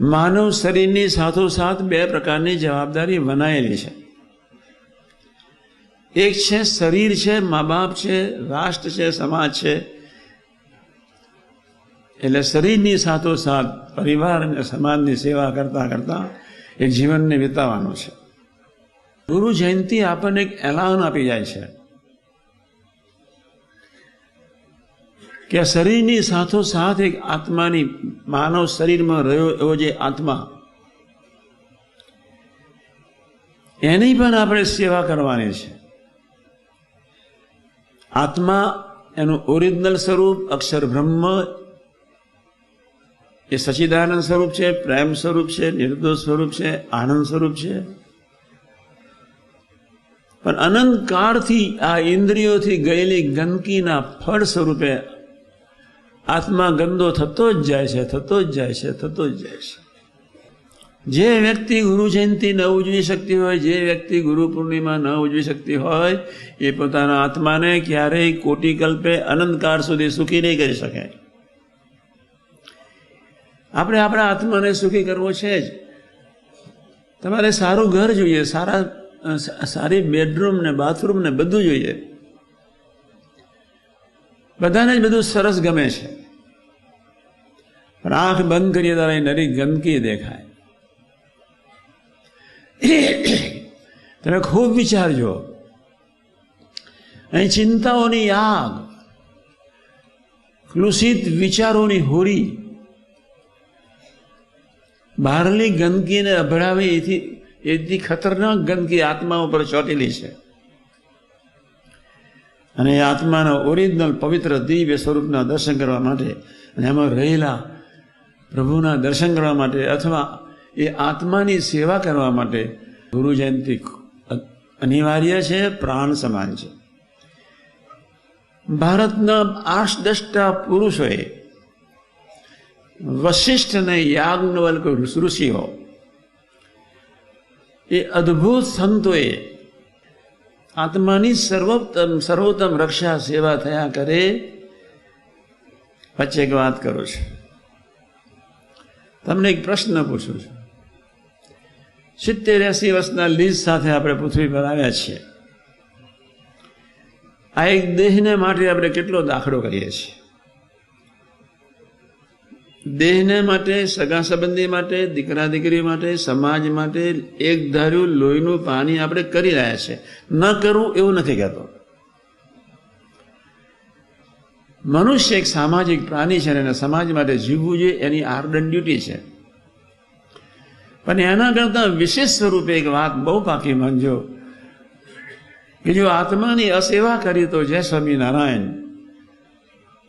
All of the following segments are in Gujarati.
માનવ શરીરની સાથોસાથ બે પ્રકારની જવાબદારી વનાયેલી છે. એક છે શરીર છે મા બાપ છે, રાષ્ટ્ર છે, સમાજ છે. એટલે શરીરની સાથોસાથ પરિવાર અને સમાજની સેવા કરતા કરતા એક જીવનને વિતાવવાનું છે. ગુરુ જયંતિ આપણને એક એલાન આપી જાય છે. કે શરીરની સાથોસાથ એક આત્માની માનવ શરીરમાં રહ્યો એવો જે આત્મા. એની પણ આપણે સેવા કરવાની છે. આત્મા એનું ઓરિજિનલ સ્વરૂપ અક્ષર બ્રહ્મ, એ સચિદાનંદ સ્વરૂપ છે, પ્રેમ સ્વરૂપ છે, નિર્દોષ સ્વરૂપ છે, આનંદ સ્વરૂપ છે. પણ અનંતકાળથી આ ઇન્દ્રિયોથી ગયેલી ગંદકીના ફળ સ્વરૂપે આત્મા ગંદો થતો જ જાય છે, થતો જ જાય છે, થતો જ જાય છે. જે વ્યક્તિ ગુરુ જયંતિ ન ઉજવી શકતી હોય, જે વ્યક્તિ ગુરુ પૂર્ણિમા ન ઉજવી શકતી હોય, એ પોતાના આત્માને ક્યારેય કોટી કલ્પે અનંતકાળ સુધી સુખી નહીં કરી શકે. આપણે આપણા આત્માને સુખી કરવો છે જ. તમારે સારું ઘર જોઈએ, સારા સારી બેડરૂમ ને બાથરૂમ ને બધું જોઈએ. બધાને જ બધું સરસ ગમે છે. પણ આંખ બંધ કરીએ ત્યારે નરી ગંદકી દેખાય. તમે ખૂબ વિચારજો અહીં ચિંતાઓની આગ કલુષિત વિચારોની હોરી, બહારની ગંદકીને અભડાવી એથી એથી ખતરનાક ગંદકી આત્મા ઉપર ચોટેલી છે. અને એ આત્માના ઓરિજિનલ પવિત્ર દિવ્ય સ્વરૂપના દર્શન કરવા માટે અને એમાં રહેલા પ્રભુના દર્શન કરવા માટે અથવા એ આત્માની સેવા કરવા માટે ગુરુ જયંતિ અનિવાર્ય છે, પ્રાણ સમાન છે. ભારતના આઠ પુરુષોએ વશિષ્ઠ અને યાજ્ઞવલ્ક ઋષિઓ એ અદ્ભુત સંતોએ આત્માની સર્વોત્તમ સર્વોત્તમ રક્ષા સેવા થયા કરે, વચ્ચે એક વાત કરું છું. તમને એક પ્રશ્ન પૂછું છું. સિત્તેર એસી વર્ષના લીઝ સાથે આપણે પૃથ્વી પર આવ્યા છીએ. આ એક દેહને માટે આપણે કેટલો દાખલો કરીએ છીએ? દેહને માટે, સગા સંબંધી માટે, દીકરા દીકરી માટે, સમાજ માટે એક ધાર્યું લોહીનું પાણી આપણે કરી રહ્યા છે. ન કરવું એવું નથી કહેતો. મનુષ્ય એક સામાજિક પ્રાણી છે અને સમાજ માટે જીવવું જોઈએ, એની આર્ડન ડ્યુટી છે. પણ એના કરતાં વિશેષ સ્વરૂપે એક વાત બહુ પાકી માનજો કે જો આત્માની અસેવા કરી તો જય સ્વામિનારાયણ.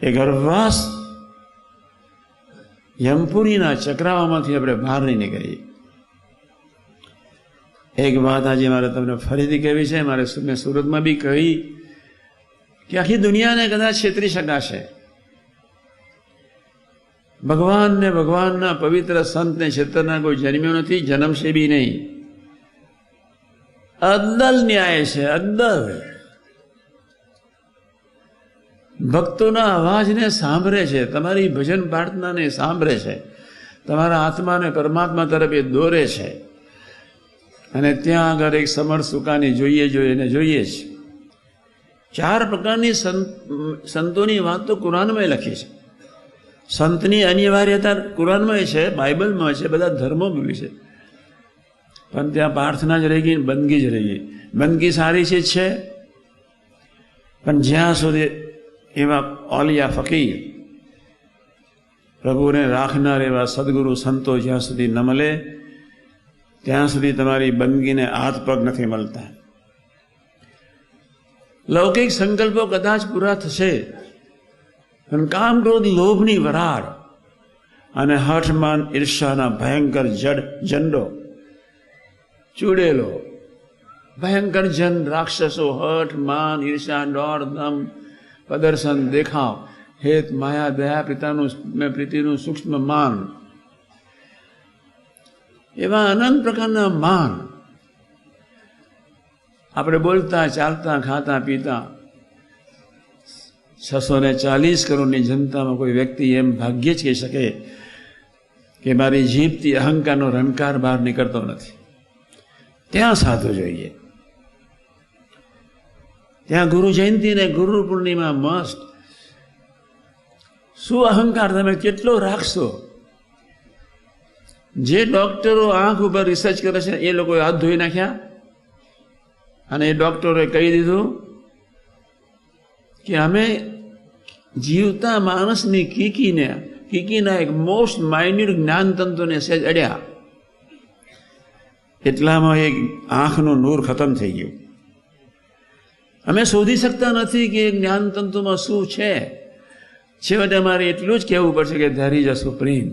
એ ગર્ભવાસ યમપુરીના ચક્રાવામાંથી આપણે બહાર નહીં નીકળીએ. એક વાત આજે મારે તમને ફરીથી કહેવી છે, મારે મેં સુરતમાં બી કહી કે આખી દુનિયાને કદાચ છેતરી શકાશે. ભગવાન ને ભગવાનના પવિત્ર સંતને છેતરના કોઈ જન્મ્યો નથી, જન્મશે બી નહીં. અદ્દલ ન્યાય છે અદ્દલ ભક્તોના અવાજને સાંભળે છે, તમારી ભજન પ્રાર્થનાને સાંભળે છે, તમારા આત્માને પરમાત્મા તરફ એ દોરે છે. અને ત્યાં આગળ એક સમર સુકાની જોઈએ જોઈએ ને જોઈએ જ. ચાર પ્રકારની સંતોની વાત તો કુરાનમાં લખી છે. સંતની અનિવાર્યતા કુરાનમાં છે, બાઇબલમાં છે, બધા ધર્મોમાં બી છે. પણ ત્યાં પ્રાર્થના જ રહી ગઈ બંદગી જ રહી ગઈ. બંદગી સારી છે. પણ જ્યાં સુધી એવા ઓલિયા ફકીર. પ્રભુને રાખનાર એવા સદગુરુ સંતો જ્યાં સુધી ન મળે, ત્યાં સુધી તમારી બંદગીને હાથ પગ નથી મળતા. લૌકિક સંકલ્પો કદાચ પૂરા થશે, પણ કામ ક્રોધ લોભની વરાળ અને હઠમાન ઈર્ષાના ભયંકર જડ, ઝંડો. ચૂડેલો, ભયંકર જન, રાક્ષસો, હઠ, માન, ઈર્ષા દોડ દમ પ્રદર્શન દેખાવ. હેત માયા, દયા, પિતાનું પ્રીતિનું સૂક્ષ્મ માન. એવા અનંત પ્રકારના માન. આપણે બોલતા, ચાલતા, ખાતા, પીતા. છસો ને ચાલીસ કરોડની જનતામાં કોઈ વ્યક્તિ એમ ભાગ્યે જ કહી શકે કે મારી જીભથી અહંકારનો રણકાર બહાર નીકળતો નથી. ત્યાં સાધુ જોઈએ. ત્યાં ગુરુ જયંતિ ને ગુરુ પૂર્ણિમા મસ્ત. શું અહંકાર? તમે કેટલો રાખશો? જે ડોક્ટરો આંખ ઉપર રિસર્ચ કરે છે, એ લોકોએ હાથ ધોઈ નાખ્યા. અને એ ડોક્ટરોએ કહી દીધું કે અમે જીવતા માણસની કીકીને, કીકીના એક મોસ્ટ માઇન્યુટ જ્ઞાનતંતુને સહેજ અડ્યા. એટલામાં એક આંખનું નૂર ખતમ થઈ ગયું. અમે શોધી શકતા નથી કે જ્ઞાનતંતુમાં શું છે. છેવટે અમારે એટલું જ કહેવું પડશે કે ધેર ઇઝ અ સુપ્રીમ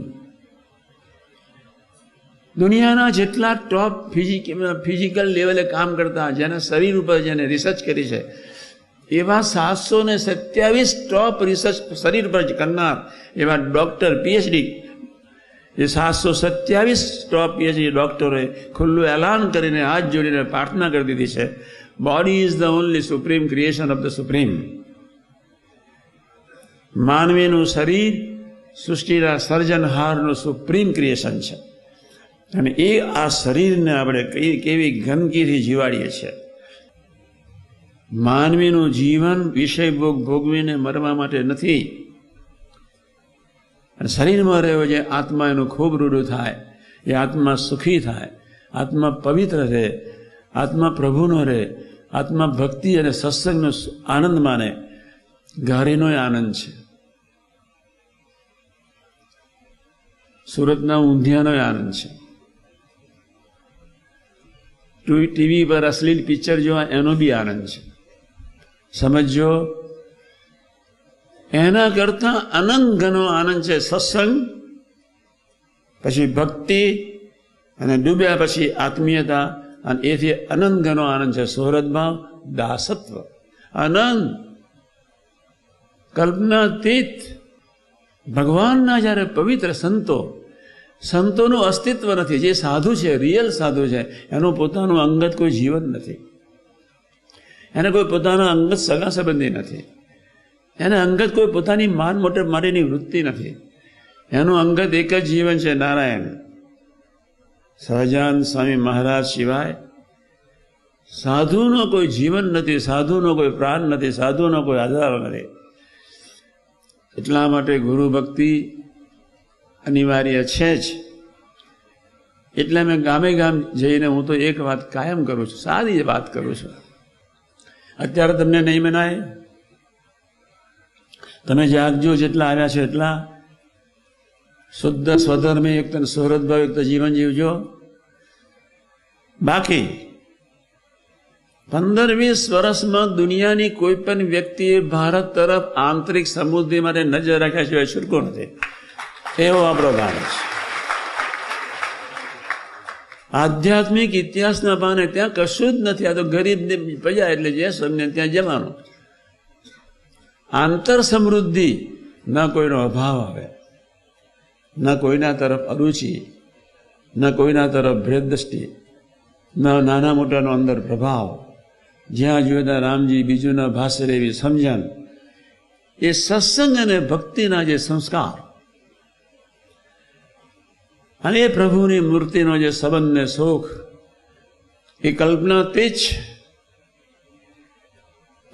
દુનિયાના જેટલા ટોપ ફિઝિકલ લેવલે કામ કરતા, જેના શરીર ઉપર જેને રિસર્ચ કરી છે, એવા સાતસો ને સત્યાવીસ ટોપ રિસર્ચ શરીર પર કરનાર એવા ડૉક્ટર પીએચડી એ સાતસો સત્યાવીસ ટોપ પીએચડી ડૉક્ટરોએ ખુલ્લું એલાન કરીને હાથ જોડીને પ્રાર્થના કરી દીધી છે. Body is the only supreme creation of the supreme માનવીનું શરીર સૃષ્ટિના સર્જનહારનું સુપ્રીમ ક્રિએશન છે અને એ આ શરીરને આપણે કઈ કેવી ગંદકીથી જીવાડીએ છીએ. માનવીનું જીવન વિષય ભોગ ભોગવીને મરવા માટે નથી. અને શરીરમાં રહ્યો જે આત્મા એનું ખૂબ રૂડું થાય, એ આત્મા સુખી થાય, આત્મા પવિત્ર રહે, આત્મા પ્રભુનો રહે આત્મા ભક્તિ અને સત્સંગનો આનંદ માને. ઘારીનો આનંદ છે. સુરતના ઊંધિયાનો આનંદ છે. ટીવી પર અશ્લીલ પિક્ચર જોવા એનો બી આનંદ છે. સમજો એના કરતા અનંત ઘણો આનંદ છે સત્સંગ, પછી ભક્તિ અને ડૂબ્યા પછી આત્મીયતા. અને એથી અનંત ઘણો આનંદ છે. સુહૃદભાવ દાસત્વ. અનંત કલ્પનાતીત. ભગવાનના જ્યારે પવિત્ર સંતો, સંતોનું અસ્તિત્વ નથી, જે સાધુ છે રિયલ સાધુ છે, એનું પોતાનું અંગત કોઈ જીવન નથી. એને કોઈ પોતાના અંગત સગા સંબંધી નથી. એને અંગત કોઈ પોતાની માન મોટે માટેની વૃત્તિ નથી. એનું અંગત એક જ જીવન છે, નારાયણ. સહજાન સ્વામી મહારાજ સિવાય સાધુનો કોઈ જીવન નથી, સાધુનો કોઈ પ્રાણ નથી, સાધુનો કોઈ આધાર નથી. એટલા માટે ગુરુ ભક્તિ અનિવાર્ય છે જ. એટલે મેં ગામે ગામ જઈને હું તો એક વાત કાયમ કરું છું, સારી વાત કરું છું. અત્યારે તમને નહીં મનાય? તમે જાગજો, જેટલા આવ્યા છો એટલા શુદ્ધ સ્વધર્મે યુક્ત સુહૃદભાવ યુક્ત જીવન જીવજો. બાકી પંદર વીસ વર્ષમાં દુનિયાની કોઈ પણ વ્યક્તિએ ભારત તરફ આંતરિક સમૃદ્ધિ માટે નજર રાખ્યા સિવાય છૂટકો નથી. એવો આપણો ભારત છે. આધ્યાત્મિક ઇતિહાસના પાને ત્યાં કશું જ નથી. આ તો ગરીબ પ્રજા એટલે જે સમને ત્યાં જવાનું. આંતર સમૃદ્ધિ ના કોઈનો અભાવ આવે. ન કોઈના તરફ અરુચિ, ન કોઈના તરફ ભેદ દ્રષ્ટિ ન નાના મોટાનો અંદર પ્રભાવ. જ્યાં ત્યાં રામજી બીજુના ભાષે એવી સમજણ. એ સત્સંગ અને ભક્તિના જે સંસ્કાર. અને એ પ્રભુની મૂર્તિનો જે સંબંધ ને સુખ એ કલ્પના તે જ.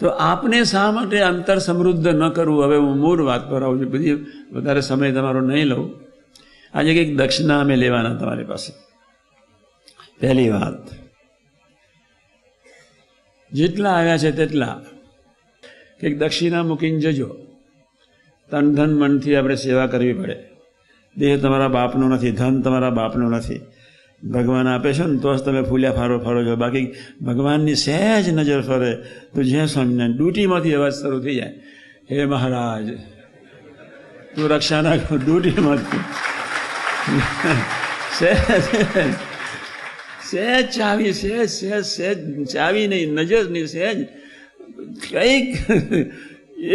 તો આપને શા માટે અંતર સમૃદ્ધ ન કરવું? હવે હું મૂળ વાત પર આવું છું. બધી વધારે સમય તમારો નહીં લઉં. આજે કંઈક દક્ષિણા અમે લેવાના તમારી પાસે પહેલી વાત જેટલા આવ્યા છે તેટલા કંઈક દક્ષિણા મૂકીને જજો તન ધન મનથી આપણે સેવા કરવી પડે દેહ તમારા બાપનો નથી ધન તમારા બાપનો નથી ભગવાન આપે છે ને તો જ તમે ફૂલ્યા ફારો ફરો છો બાકી ભગવાનની સહેજ નજર ફરે તો જ્યાં સ્વામિનારાયણ ડ્યુટીમાંથી અવાજ શરૂ થઈ જાય હે મહારાજ તું રક્ષાના ડ્યુટીમાંથી સહેજ ચાવી સહેજ સહેજ સહેજ ચાવી નહીં નજર નહીં સહેજ કંઈક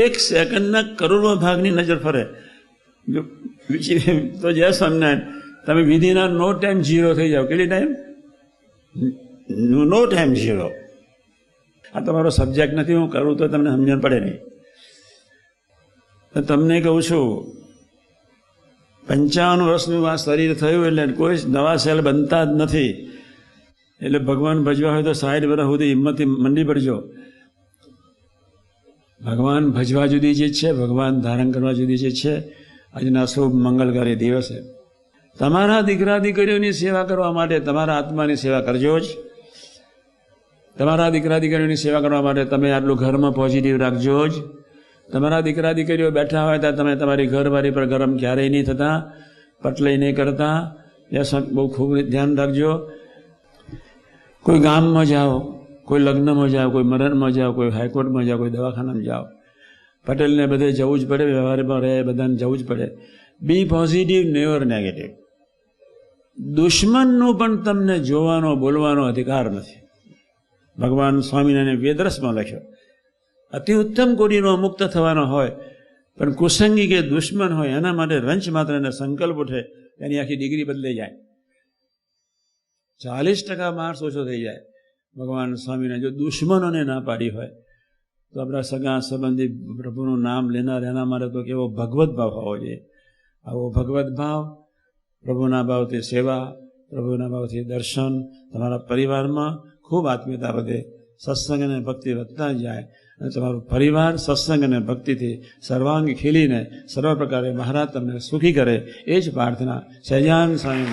એક સેકન્ડના કરોડમાં ભાગની નજર ફરે. તો જય સ્વામિનારાયણ તમે વિધિના નો ટાઈમ ઝીરો થઈ જાઓ. કેટલી ટાઈમ? નો ટાઈમ ઝીરો. આ તમારો સબ્જેક્ટ નથી, હું કરું તો તમને સમજણ પડે નહીં. તમને કહું છું પંચાવન વર્ષનું આ શરીર થયું એટલે કોઈ નવા સેલ બનતા જ નથી. એટલે ભગવાન ભજવા હોય તો સાઠ વર્ષ સુધી હિંમતથી મંડી પડજો. ભગવાન ભજવા જુદી ચીજ છે, ભગવાન ધારણ કરવા જુદી ચીજ છે, આજના શુભ મંગલકારી દિવસે. તમારા દીકરા દીકરીઓની સેવા કરવા માટે તમારા આત્માની સેવા કરજો જ. તમારા દીકરા દીકરીઓની સેવા કરવા માટે તમે આટલું ઘરમાં પોઝિટિવ રાખજો જ. તમારા દીકરા દીકરીઓ બેઠા હોય ત્યાં તમે તમારી ઘરવાળી પર ગરમ ક્યારેય નહીં થતા, પટલાઈ નહીં કરતા. એ બહુ ખૂબ ધ્યાન રાખજો. કોઈ ગામમાં જાઓ, કોઈ લગ્નમાં જાઓ, કોઈ મરણમાં જાઓ, કોઈ હાઈકોર્ટમાં જાઓ, કોઈ દવાખાનામાં જાઓ. પટેલને બધે જવું જ પડે, વ્યવહારમાં રહે, બધાને જવું જ પડે. Be positive, never negative. દુશ્મનનું પણ તમને જોવાનો, બોલવાનો અધિકાર નથી. ભગવાન સ્વામિનારાયણ વેદરસમાં લખ્યો અતિ ઉત્તમ કોટીનો મુક્ત થવાનો હોય, પણ કુસંગી કે દુશ્મન હોય, એના માટે રંચ માત્ર એને સંકલ્પ ઉઠે, એની આખી ડિગ્રી બદલાઈ જાય. ચાલીસ ટકા માર્ક્સ ઓછો થઈ જાય. ભગવાન સ્વામીને જો દુશ્મનોને ના પાડી હોય, તો આપણા સગા સંબંધી પ્રભુનું નામ લેનાર એના માટે તો કેવો ભગવત ભાવ હોવો જોઈએ. આવો ભગવત ભાવ, પ્રભુના ભાવથી સેવા, પ્રભુના ભાવથી દર્શન, તમારા પરિવારમાં ખૂબ આત્મીયતા વધે સત્સંગ અને ભક્તિ વધતા જાય તમારો પરિવાર, સત્સંગ અને ભક્તિથી સર્વાંગ ખીલીને સર્વ પ્રકારે મહારાજ તમને સુખી કરે. એ જ પ્રાર્થના સહજાન સ્વામી